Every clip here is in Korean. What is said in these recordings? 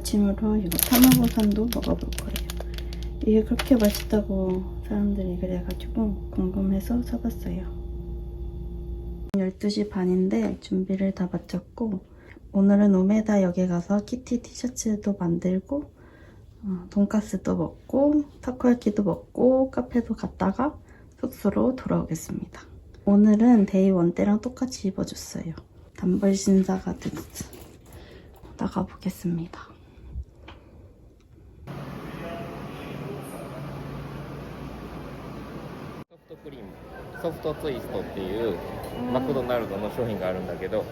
아침으로 이거 타마고산도 먹어볼 거예요. 이게 그렇게 맛있다고 사람들이 그래가지고 궁금해서 사봤어요. 12시 반인데 준비를 다 마쳤고 오늘은 우메다 역에 가서 키티 티셔츠도 만들고 어, 돈가스도 먹고 타코야키도 먹고 카페도 갔다가 숙소로 돌아오겠습니다. 오늘은 데이 원 때랑 똑같이 입어줬어요. 단벌 신사 가든 나가 보겠습니다. クリームソフトツイストっていうマクドナルドの商品があるんだけど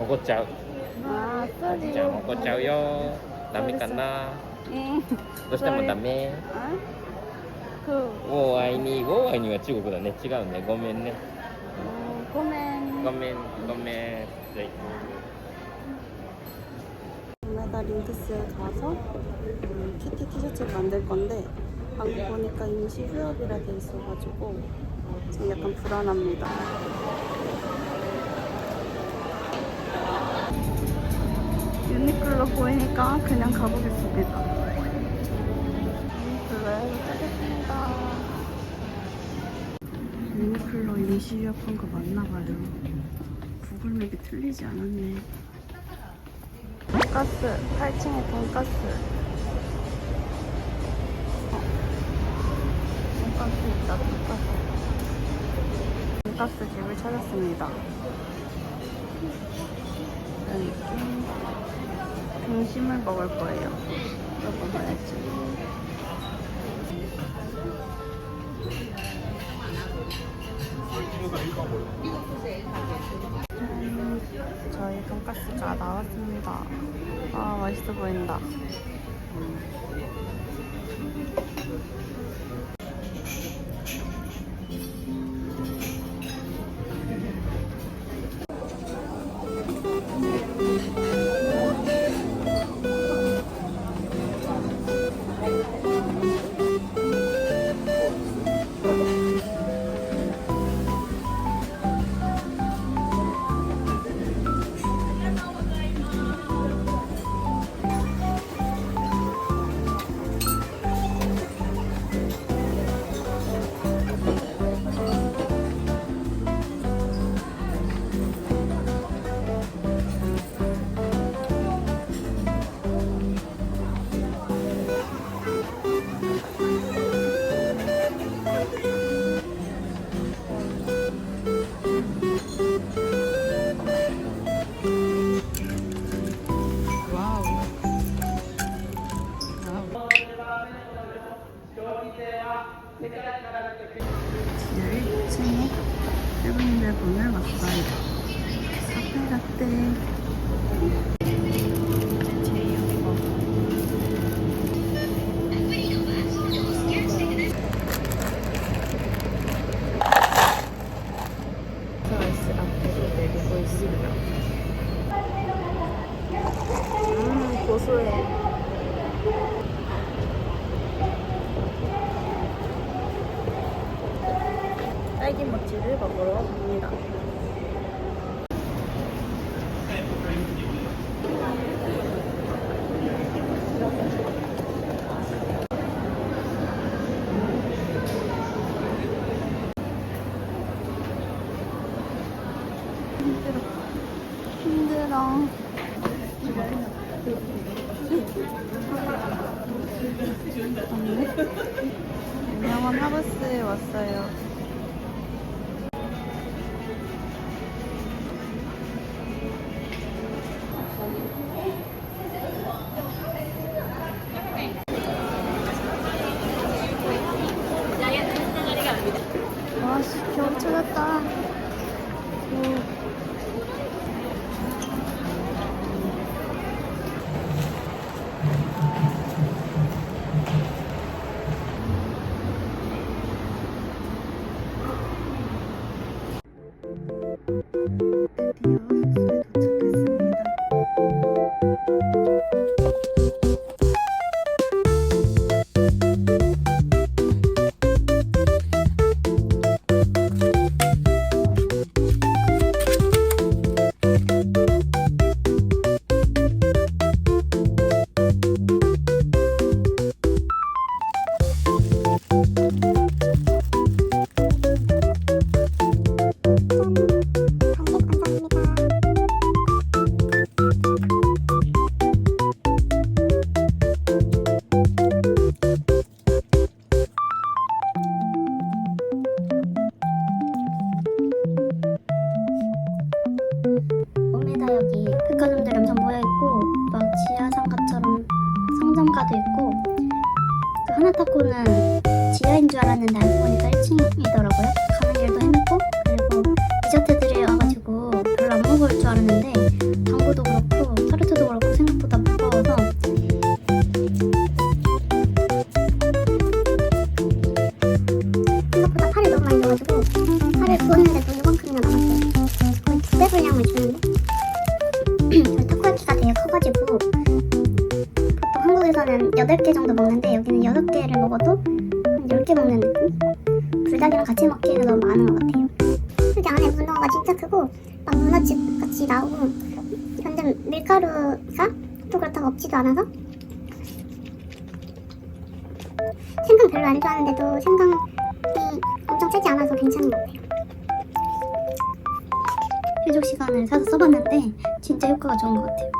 怒っちゃう。あーそゃん怒っちゃうよ。ダメかな。どうしてもダメ。ウォーアイニーウォーアイニーは中国だね。違うねごめんね。ごめん。ごめんごめん。はいあ 우메다 링크스에 가서 음, 키티 티셔츠를 만들 건데 방금 보니까 임시 휴업이라 돼 있어가지고 지금 약간 불안합니다. 유니클로 보이니까 그냥 가보겠습니다. 유니클로에 도착했습니다. 유니클로 임시 휴업한 거 맞나 봐요. 구글맵이 틀리지 않았네. 돈가스 8층에 돈가스. 어. 돈가스 있다 돈가스. 돈가스 집을 찾았습니다. 이렇게 등심을 먹을 거예요. 먹어봐야지. 짠. 저희 돈가스가 나왔습니다. 아, 맛있어 보인다. 세븐인들 문을 왔어요. 카페 라떼. 제이홉 서비스 앞에서 내리고 있습니다. 음, 고소해. 딸기 모찌를 먹으러 갑니다. 힘들어. 힘들어. 유명한 하우스에 왔어요. 너무 많은 것 같아요. 여기 안에 문어가 진짜 크고 막 문어집 같이 나오고 근데 밀가루가 또 그렇다고 없지도 않아서 생강 별로 안 좋아하는데도 생강이 엄청 세지 않아서 괜찮은 것 같아요. 휴족 시간을 사서 써봤는데 진짜 효과가 좋은 것 같아요.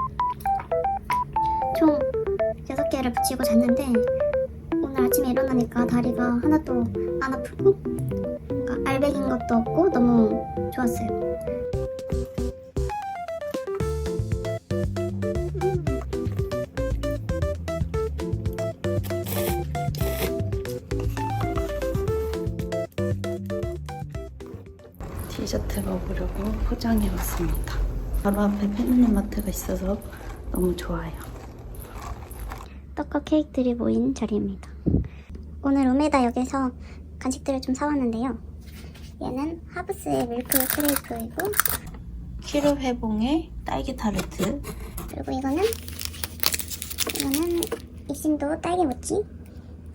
총 6개를 붙이고 잤는데 오늘 아침에 일어나니까 다리가 하나도 안 아프고 뭔가 알배긴 것도 없고 너무 좋았어요. 디저트 먹으려고 포장해 왔습니다. 바로 앞에 패밀리마트가 있어서 너무 좋아요. 떡과 케이크들이 모인 자리입니다. 오늘 우메다역에서 간식들을 좀 사왔는데요. 얘는 하브스의 밀크 크레이크이고 키로 회봉의 딸기 타르트, 그리고 이거는 이거는 이신도 딸기 모찌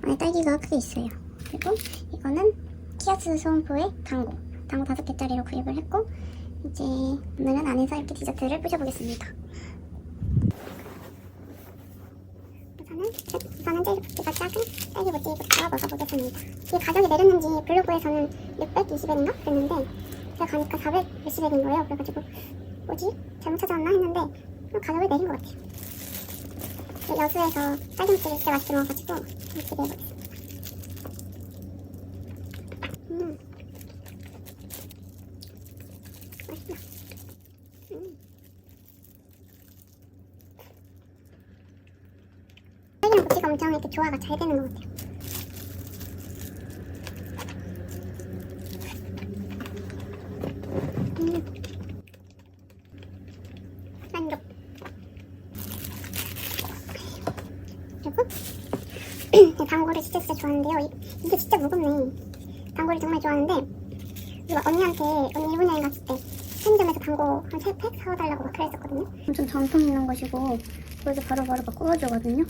안에 딸기가 크게 있어요. 그리고 이거는 키아스 소음포의 당고 당고 다섯 개짜리로 구입을 했고 이제 오늘은 안에서 이렇게 디저트를 부셔보겠습니다. 우선은 우선은 딸기부티가 작은 딸기 모찌부터 먹어보겠습니다. 이게 가격이 내렸는지 블로그에서는 620엔인가 그랬는데 제가 가니까 400 몇십엔인 거예요. 그래가지고 뭐지? 잘못 찾아왔나 했는데 가격을 내린 것 같아요. 여수에서 딸기 모찌를 진짜 맛있게 먹어가지고 기대해보겠습니다. 음. 맛있다. 음. 딸기랑 모찌가 조화가 잘 되는 것 같아요. 음. 만족. 진짜 진짜 좋아하는데요. 이, 게 진짜 무겁네. 당고를 정말 좋아하는데 누가 언니한테 언니 일본 여행 갔을 때 편의점에서 당고 한세팩 사와달라고 막 그랬었거든요. 엄청 정통 있는 것이고 그래서 바로바로 막 구워주거든요.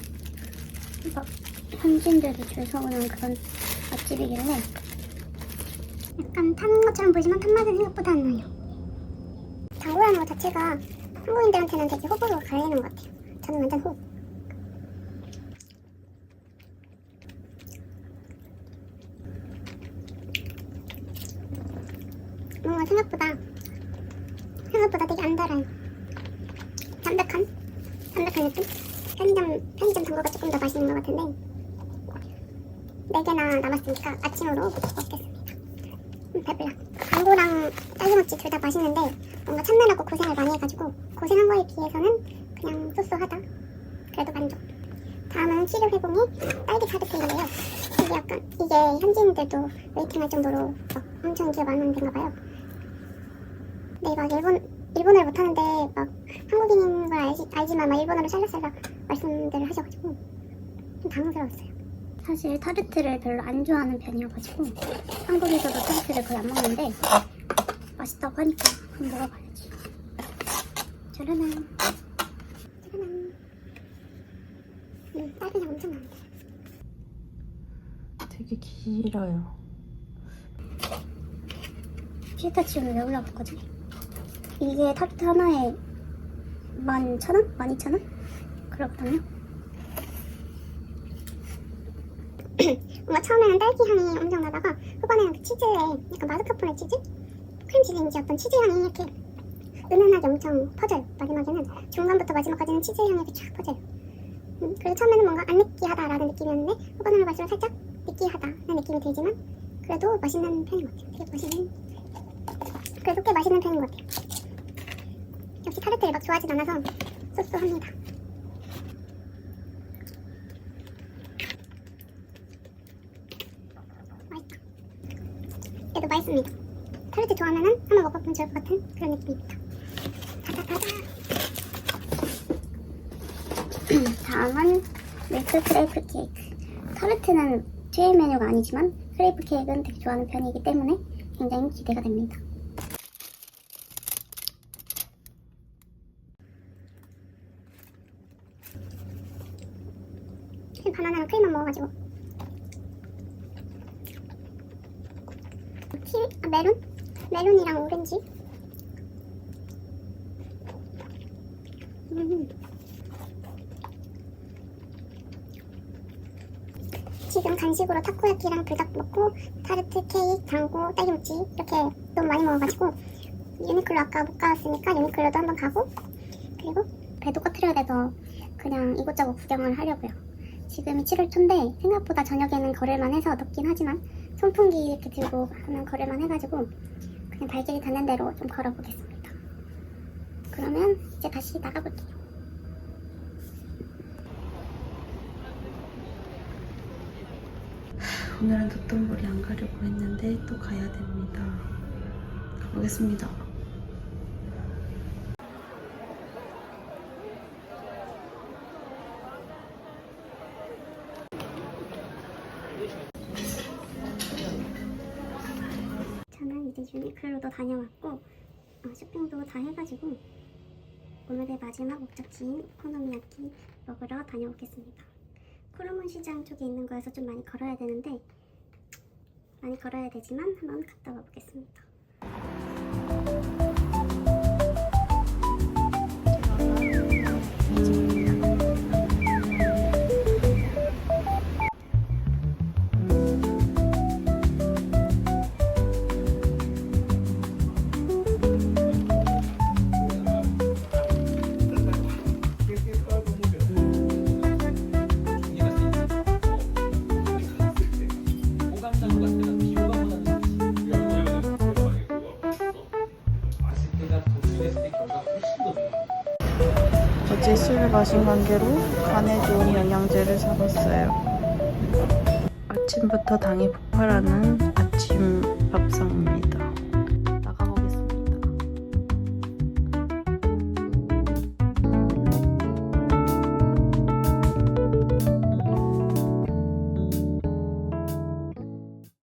막 현지인들도 줄 서오는 그런 맛집이길래 약간 탄 것처럼 보이지만 탄 맛은 생각보다 안 나요. 당고라는 것 자체가 한국인들한테는 되게 호불호가 갈리는 것 같아요. 저는 완전 호. 뭔가 생각보다 생각보다 되게 안 달아요. 담백한 담백한 느낌. 편의점 편의점 당구가 조금 더 맛있는 것 같은데 네 개나 남았으니까 아침으로 먹겠습니다. 음, 배불러. 당구랑 딸기모찌 둘다 맛있는데 뭔가 참느라고 고생을 많이 해가지고 고생한 거에 비해서는 그냥 쏘쏘하다. 그래도 만족. 다음은 치료 회봉의 딸기 타르트인데요. 이게 약간 이게 현지인들도 웨이팅할 정도로 막 엄청 인기가 많은 데인가 봐요. 근데 막 일본 일본어를 못하는데 막 한국인인 걸 알지, 알지만 막 일본어로 살락살락 말씀들을 하셔가지고 좀 당황스러웠어요. 사실 타르트를 별로 안 좋아하는 편이어가지고 한국에서도 타르트를 거의 안 먹는데 맛있다고 하니까 한번 먹어봐야지. 짜라란. 짜라란. 음, 딸기향 엄청 나는데. 되게 길어요. 피스타치오는 왜 올라갔거든? 이게 타르트 하나에 11,000원? 12,000원? 그렇거든요. 뭔가 처음에는 딸기 향이 엄청 나다가 후반에는 그 치즈에 약간 마스카포네 치즈? 크림 치즈인지 어떤 치즈 향이 이렇게 은은하게 엄청 퍼져요. 마지막에는 중간부터 마지막까지는 치즈 향이 이렇게 쫙 퍼져요. 음, 그리고 처음에는 뭔가 안 느끼하다라는 느낌이었는데 후반으로 갈수록 살짝 느끼하다는 느낌이 들지만 그래도 맛있는 편인 것 같아요. 되게 맛있는 그래도 꽤 맛있는 편인 것 같아요. 역시 타르트를 막 좋아하진 않아서 쏘쏘합니다. 맛있습니다. 타르트 좋아하면은 한번 먹어보면 좋을 것 같은 그런 느낌입니다. 다음은 밀크 크레이프 케이크. 타르트는 최애 메뉴가 아니지만 크레이프 케이크는 되게 좋아하는 편이기 때문에 굉장히 기대가 됩니다. 바나나랑 크림만 먹어가지고 키위? 아 메론? 메론이랑 오렌지 음. 지금 간식으로 타코야키랑 불닭 먹고 타르트, 케이크, 당고, 딸기모찌 이렇게 너무 많이 먹어가지고 유니클로 아까 못 가봤으니까 유니클로도 한번 가고 그리고 배도 꺼트려야 돼서 그냥 이곳저곳 구경을 하려고요. 지금이 7월 초인데 생각보다 저녁에는 걸을만 해서 덥긴 하지만 선풍기 이렇게 들고 하면 걸을만 해가지고 그냥 발길이 닿는 대로 좀 걸어보겠습니다. 그러면 이제 다시 나가볼게요. 오늘은 도톤보리 안 가려고 했는데 또 가야 됩니다. 가보겠습니다. 저는 이제 유니클로도 다녀왔고 어, 쇼핑도 다 해가지고 오늘의 마지막 목적지인 오코노미야키 먹으러 다녀오겠습니다. 코르몬 시장 쪽에 있는 거여서 좀 많이 걸어야 되는데 많이 걸어야 되지만 한번 갔다 와보겠습니다. 어제 술을 마신 관계로 간에 좋은 영양제를 사봤어요. 아침부터 당이 폭발하는 아침 밥상입니다.